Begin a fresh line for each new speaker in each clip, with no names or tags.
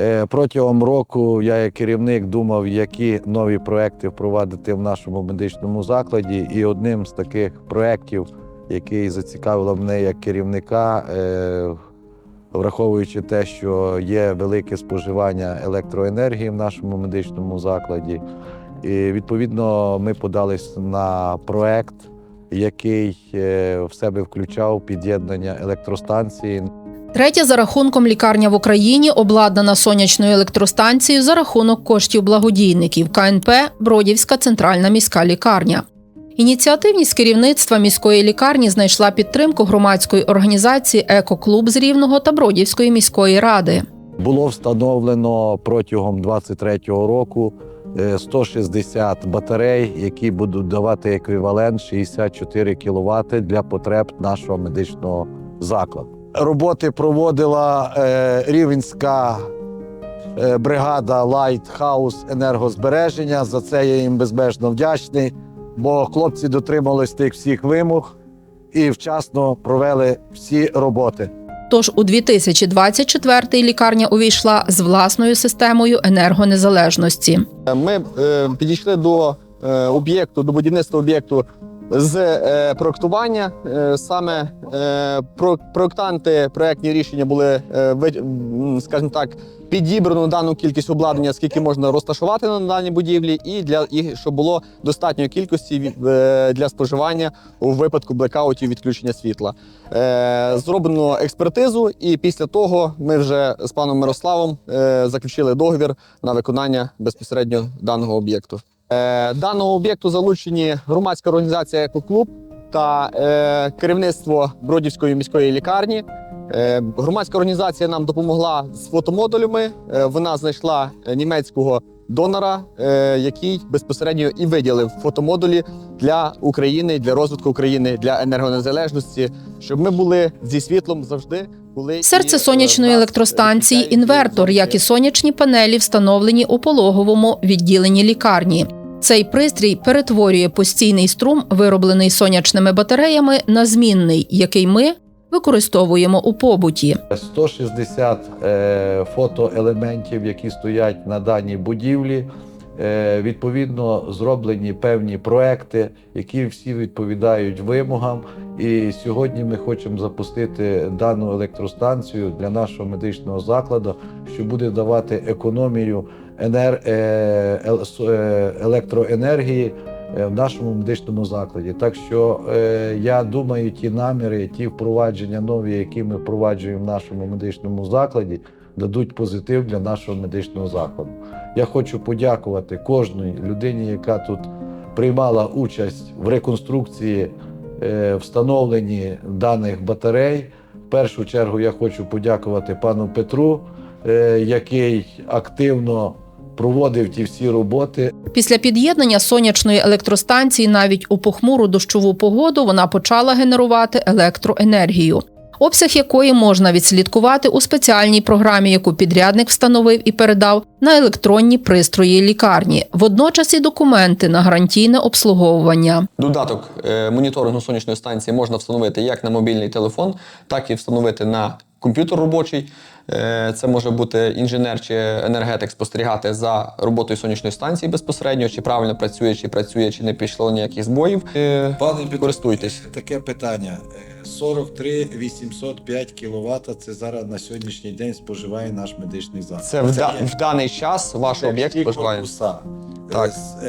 Е, Протягом року я як керівник думав, які нові проекти впровадити в нашому медичному закладі. І одним з таких проєктів, який зацікавило мене як керівника, е, враховуючи те, що є велике споживання електроенергії в нашому медичному закладі. І відповідно ми подались на проект, який е, в себе включав під'єднання електростанції
Третя за рахунком лікарня в Україні обладнана сонячною електростанцією за рахунок коштів благодійників КНП Бродівська центральна міська лікарня. Ініціативність керівництва міської лікарні знайшла підтримку громадської організації Екоклуб з Рівного та Бродівської міської ради.
Було встановлено протягом 23-го року е, 160 батарей, які будуть давати еквівалент 64 кВт для потреб нашого медичного закладу. Роботи проводила е, рівенська е, бригада Lighthouse енергозбереження. За це я їм безмежно вдячний, бо хлопці дотримались тих всіх вимог і вчасно провели всі роботи.
Тож у 2024 лікарня увійшла з власною системою енергонезалежності.
Ми е, підійшли до е, об'єкту, до будівництва об'єкту з е, проектування. Е, саме е, про, проектанти, проектні рішення були, е, скажімо так, підібрано дану кількість обладнання, скільки можна розташувати на даній будівлі, і для і щоб було достатньої кількості е, для споживання у випадку блекаутів відключення світла. Е, зроблено експертизу, і після того ми вже з паном Мирославом е, заключили договір на виконання безпосередньо даного об'єкту. Е, даного об'єкту залучені громадська організація Екоклуб та е, керівництво Бродівської міської лікарні. Е, громадська організація нам допомогла з фотомодулями. Вона знайшла німецького донора, який безпосередньо і виділив фотомодулі для України, для розвитку України, для енергонезалежності, щоб ми були зі світлом завжди. Були
Серце сонячної електростанції інвертор, як і сонячні панелі, встановлені у пологовому відділенні лікарні. Цей пристрій перетворює постійний струм, вироблений сонячними батареями, на змінний, який ми використовуємо у побуті.
160 е, фотоелементів, які стоять на даній будівлі. Е, відповідно, зроблені певні проекти, які всі відповідають вимогам. І сьогодні ми хочемо запустити дану електростанцію для нашого медичного закладу, що буде давати економію енер... е, е, електроенергії в нашому медичному закладі. Так що я думаю, ті наміри, ті впровадження нові, які ми впроваджуємо в нашому медичному закладі, дадуть позитив для нашого медичного закладу. Я хочу подякувати кожній людині, яка тут приймала участь в реконструкції, е, встановленні даних батарей. В першу чергу я хочу подякувати пану Петру, е, який активно проводив ті всі роботи.
Після під'єднання сонячної електростанції навіть у похмуру дощову погоду вона почала генерувати електроенергію, обсяг якої можна відслідкувати у спеціальній програмі, яку підрядник встановив і передав на електронні пристрої лікарні. Водночас і документи на гарантійне обслуговування.
Додаток е, моніторингу сонячної станції можна встановити як на мобільний телефон, так і встановити на комп'ютер робочий. Е, Це може бути інженер чи енергетик спостерігати за роботою сонячної станції безпосередньо, чи правильно працює, чи працює, чи не пішло ніяких збоїв. Е,
Пане
Користуйтесь.
Таке питання. Е, 43 805 кВт це зараз на сьогоднішній день споживає наш медичний заклад.
Це в, да- в даний час ваш
це
об'єкт споживає.
корпуса.
Так.
З,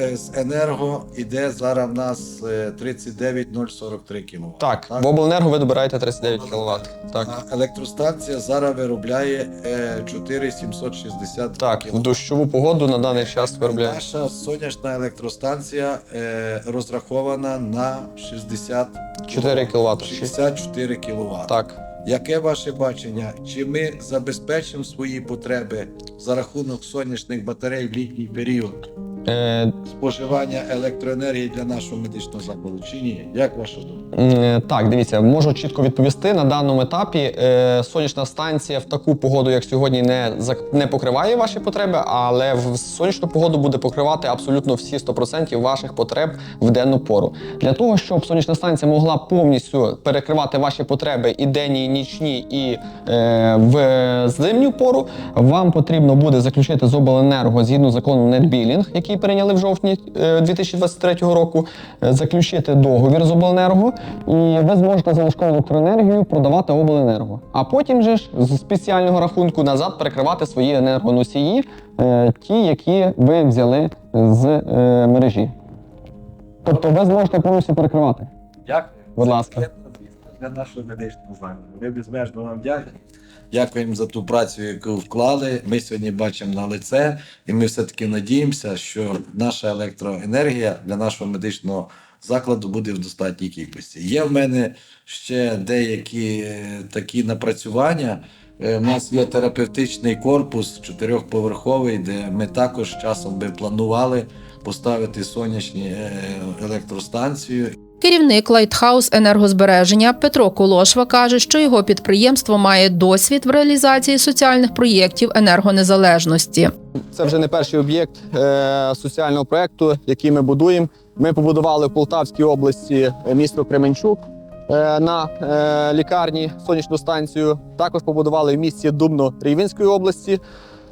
е, з енерго іде зараз в нас е, 39043 кВт.
Так, в обленерго ви добираєте 39 кВт. Так.
А електростанція зараз виробляє е, 4760
Так, в дощову погоду на даний час виробляє.
Наша сонячна електростанція е, розрахована на 60
4 кВт.
64 кВт.
Так.
Яке ваше бачення? Чи ми забезпечимо свої потреби за рахунок сонячних батарей в літній період?
Е,
споживання електроенергії для нашого медичного закладу чи ні? Як ваша думка?
М, Так, дивіться, можу чітко відповісти на даному етапі. е, Сонячна станція в таку погоду, як сьогодні, не не покриває ваші потреби, але в сонячну погоду буде покривати абсолютно всі 100% ваших потреб в денну пору. Для того, щоб сонячна станція могла повністю перекривати ваші потреби і денні, і нічні, і е, в зимню пору, вам потрібно буде заключити з обленерго згідно закону NetBilling, який прийняли в жовтні е, 2023 року, е, заключити договір з обленерго, і ви зможете залишкову електроенергію продавати обленерго. А потім же ж з спеціального рахунку назад перекривати свої енергоносії, е, ті, які ви взяли з е, мережі. Тобто ви зможете повністю перекривати.
Дякую.
Будь ласка.
Для нашого медичного закладу. Ми безмежно вам дякуємо. Дякуємо за ту працю, яку вклали. Ми сьогодні бачимо на лице, і ми все-таки надіємося, що наша електроенергія для нашого медичного закладу буде в достатній кількості. Є в мене ще деякі е, такі напрацювання. Е, У нас є терапевтичний корпус чотирьохповерховий, де ми також часом би планували поставити сонячні е, електростанцію.
Керівник Лайтхаус енергозбереження Петро Колошва каже, що його підприємство має досвід в реалізації соціальних проєктів енергонезалежності.
Це вже не перший об'єкт е, соціального проекту, який ми будуємо. Ми побудували в Полтавській області е, місто Кременчук е, на лікарні сонячну станцію. Також побудували в місті Дубно Рівненської області.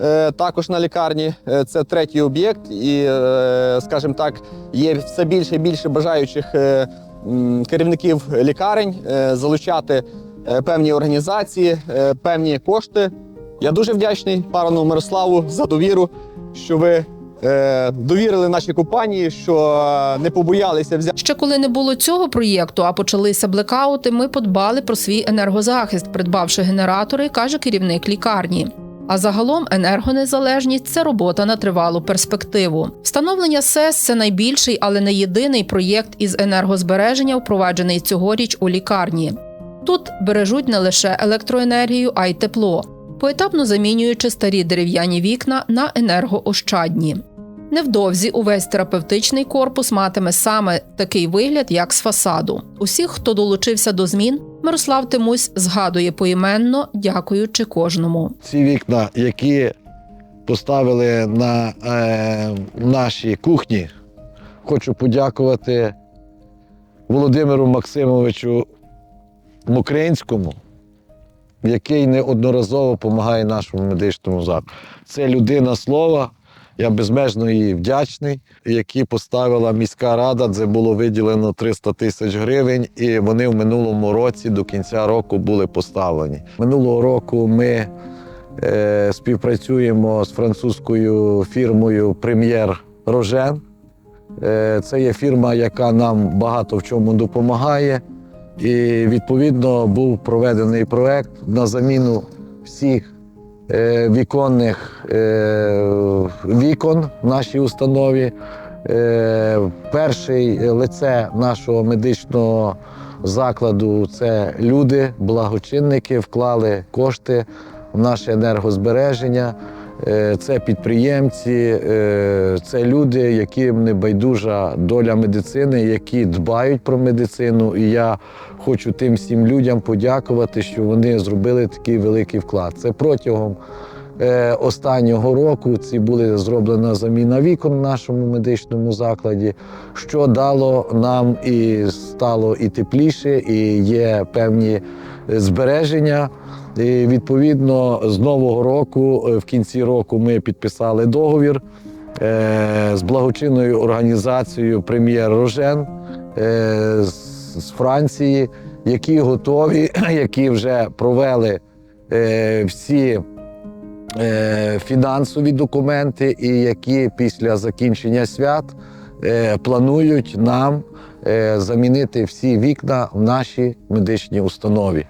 Е, Також на лікарні Е, це третій об'єкт, і, е, скажімо так, є все більше і більше бажаючих керівників лікарень залучати певні організації, певні кошти я дуже вдячний пану Мирославу за довіру, що ви довірили нашій компанії, що не побоялися взяти.
Ще коли не було цього проєкту, а почалися блекаути, ми подбали про свій енергозахист, придбавши генератори, каже керівник лікарні. А загалом енергонезалежність це робота на тривалу перспективу. Встановлення СЕС це найбільший, але не єдиний проєкт із енергозбереження, впроваджений цьогоріч у лікарні. Тут бережуть не лише електроенергію, а й тепло, поетапно замінюючи старі дерев'яні вікна на енергоощадні. Невдовзі увесь терапевтичний корпус матиме саме такий вигляд, як з фасаду. Усіх, хто долучився до змін, Мирослав Тимусь згадує поіменно, дякуючи кожному.
ці вікна, які поставили на е, нашій кухні, хочу подякувати Володимиру Максимовичу Мокринському, який неодноразово допомагає нашому медичному закладу. Це людина слова. Я безмежно їй вдячний, які поставила міська рада. Це було виділено 300 тисяч гривень, і вони в минулому році до кінця року були поставлені. Минулого року ми е, співпрацюємо з французькою фірмою Прем'єр Рожен. Е, це є фірма, яка нам багато в чому допомагає. І відповідно був проведений проект на заміну всіх віконних е, вікон в нашій установі. Е, перший лице нашого медичного закладу це люди, благочинники, вклали кошти в наше енергозбереження. Е, Це підприємці, е, це люди, яким не байдужа доля медицини, які дбають про медицину. І я хочу тим всім людям подякувати, що вони зробили такий великий вклад. Це протягом е, останнього року ці були зроблена заміна вікон в нашому медичному закладі, що дало нам і стало і тепліше, і є певні збереження. І відповідно з нового року, е, в кінці року, ми підписали договір е, з благочинною організацією Прем'єр Рожен е, з Франції, які готові, які вже провели всі фінансові документи, і які після закінчення свят планують нам замінити всі вікна в нашій медичній установі.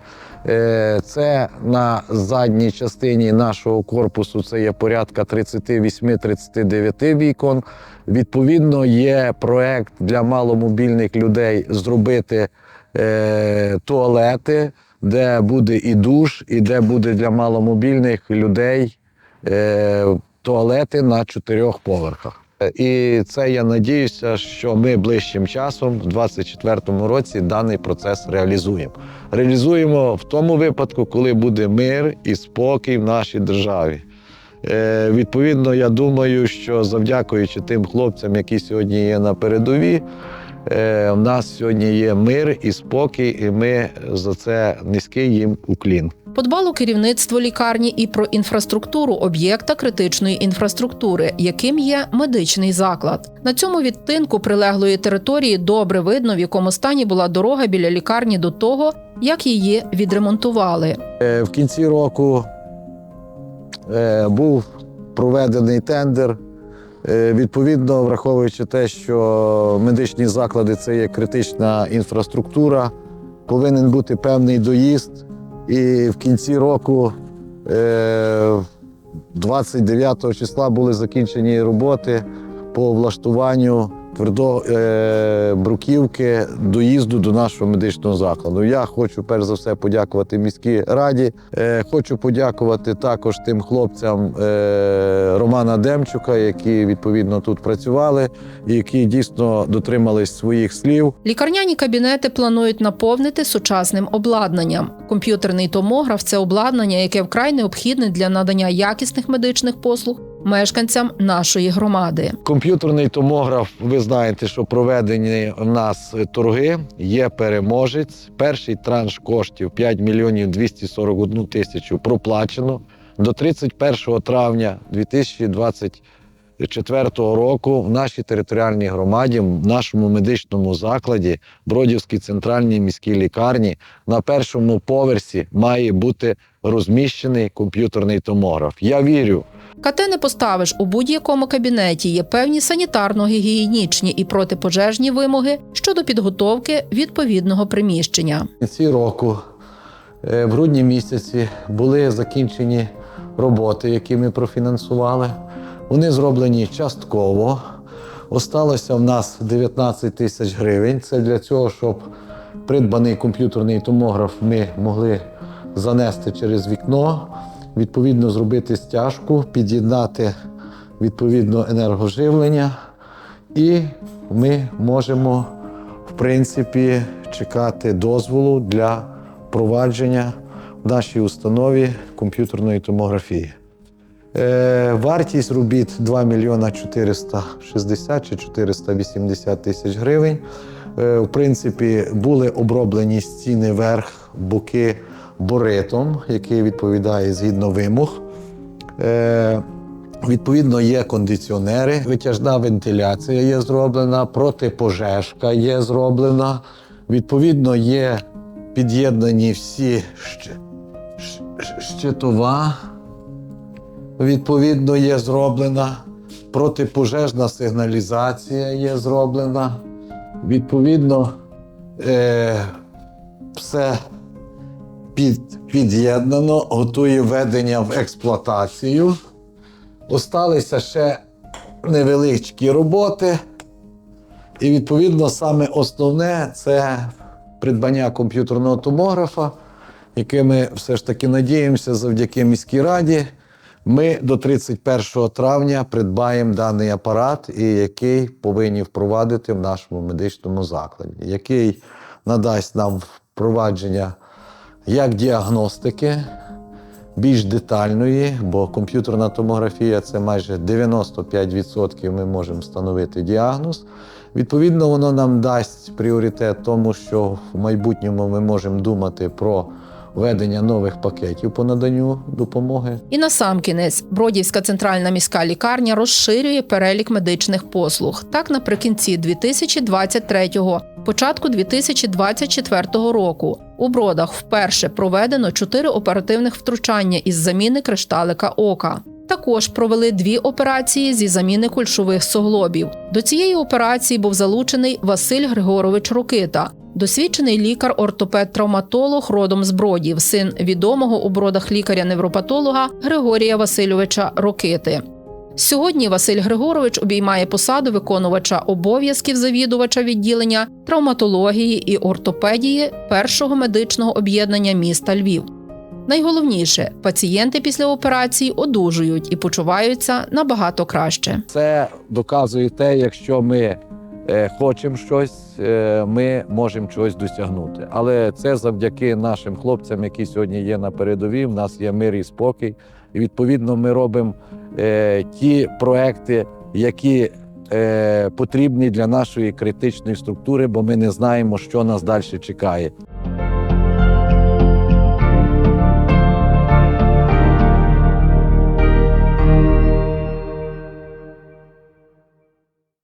Е, Це на задній частині нашого корпусу це є порядка 38-39 вікон. Відповідно, є проект для маломобільних людей зробити е, туалети, де буде і душ, і де буде для маломобільних людей е, туалети на чотирьох поверхах. І це я надіюся, що ми ближчим часом, в 2024 році, даний процес реалізуємо. Реалізуємо в тому випадку, коли буде мир і спокій в нашій державі. Е, відповідно, я думаю, що завдякуючи тим хлопцям, які сьогодні є на передовій, е, в нас сьогодні є мир і спокій, і ми за це низький їм уклін.
Подбало керівництво лікарні і про інфраструктуру об'єкта критичної інфраструктури, яким є медичний заклад. На цьому відтинку прилеглої території добре видно, в якому стані була дорога біля лікарні до того, як її відремонтували.
Е, В кінці року е, був проведений тендер. Е, Відповідно, враховуючи те, що медичні заклади це є критична інфраструктура, повинен бути певний доїзд. І в кінці року, е, 29 числа, були закінчені роботи по влаштуванню твердобруківки доїзду до нашого медичного закладу. Я хочу перш за все подякувати міській раді. Е, Хочу подякувати також тим хлопцям е, Романа Демчука, які відповідно тут працювали, які дійсно дотримались своїх слів.
Лікарняні кабінети планують наповнити сучасним обладнанням. Комп'ютерний томограф це обладнання, яке вкрай необхідне для надання якісних медичних послуг мешканцям нашої громади.
Комп'ютерний томограф, ви знаєте, що проведені в нас торги. Є переможець. Перший транш коштів 5 мільйонів 241 тисячу проплачено. До 31 травня 2024 року в нашій територіальній громаді, в нашому медичному закладі, Бродівській центральній міській лікарні, на першому поверсі має бути розміщений комп'ютерний томограф. Я вірю,
КТ не поставиш у будь-якому кабінеті. Є певні санітарно-гігієнічні і протипожежні вимоги щодо підготовки відповідного приміщення.
Кінці року, е, в грудні місяці, були закінчені роботи, які ми профінансували. Вони зроблені частково. Осталося в нас 19 тисяч гривень. Це для цього, щоб придбаний комп'ютерний томограф ми могли занести через вікно, відповідно зробити стяжку, під'єднати відповідно енергоживлення, і ми можемо в принципі, чекати дозволу для впровадження в нашій установі комп'ютерної томографії. Е, вартість робіт 2 мільйона 460 чи 480 тисяч гривень. Е, в принципі, були оброблені стіни верх, боки боритом, який відповідає згідно вимог. Е, Відповідно, є кондиціонери, витяжна вентиляція є зроблена, протипожежка є зроблена. Відповідно, є під'єднані всі щитова. Відповідно, є зроблена протипожежна сигналізація є зроблена. Відповідно, е, все під, під'єднано, готує введення в експлуатацію. Осталися ще невеличкі роботи. І відповідно саме основне це придбання комп'ютерного томографа, яке ми все ж таки надіємося завдяки міській раді. Ми до 31 травня придбаємо даний апарат, який повинні впровадити в нашому медичному закладі, який надасть нам впровадження як діагностики, більш детальної, бо комп'ютерна томографія це майже 95% ми можемо встановити діагноз. Відповідно, воно нам дасть пріоритет тому, що в майбутньому ми можемо думати про введення нових пакетів по наданню допомоги.
І насамкінець Бродівська центральна міська лікарня розширює перелік медичних послуг. Так, наприкінці 2023-го, початку 2024 року у бродах вперше проведено чотири оперативних втручання із заміни кришталика ока. Також провели дві операції зі заміни кульшових суглобів. До цієї операції був залучений Василь Григорович Рокита, досвідчений лікар-ортопед-травматолог родом з Бродів, син відомого у бродах лікаря-невропатолога Григорія Васильовича Рокити. Сьогодні Василь Григорович обіймає посаду виконувача обов'язків завідувача відділення травматології і ортопедії першого медичного об'єднання міста Львів. Найголовніше, пацієнти після операції одужують і почуваються набагато краще.
Це доказує те, якщо ми е, хочемо щось, е, ми можемо чогось досягнути. Але це завдяки нашим хлопцям, які сьогодні є на передовій. В нас є мир і спокій. І відповідно ми робимо е, ті проекти, які е, потрібні для нашої критичної структури, бо ми не знаємо, що нас далі чекає.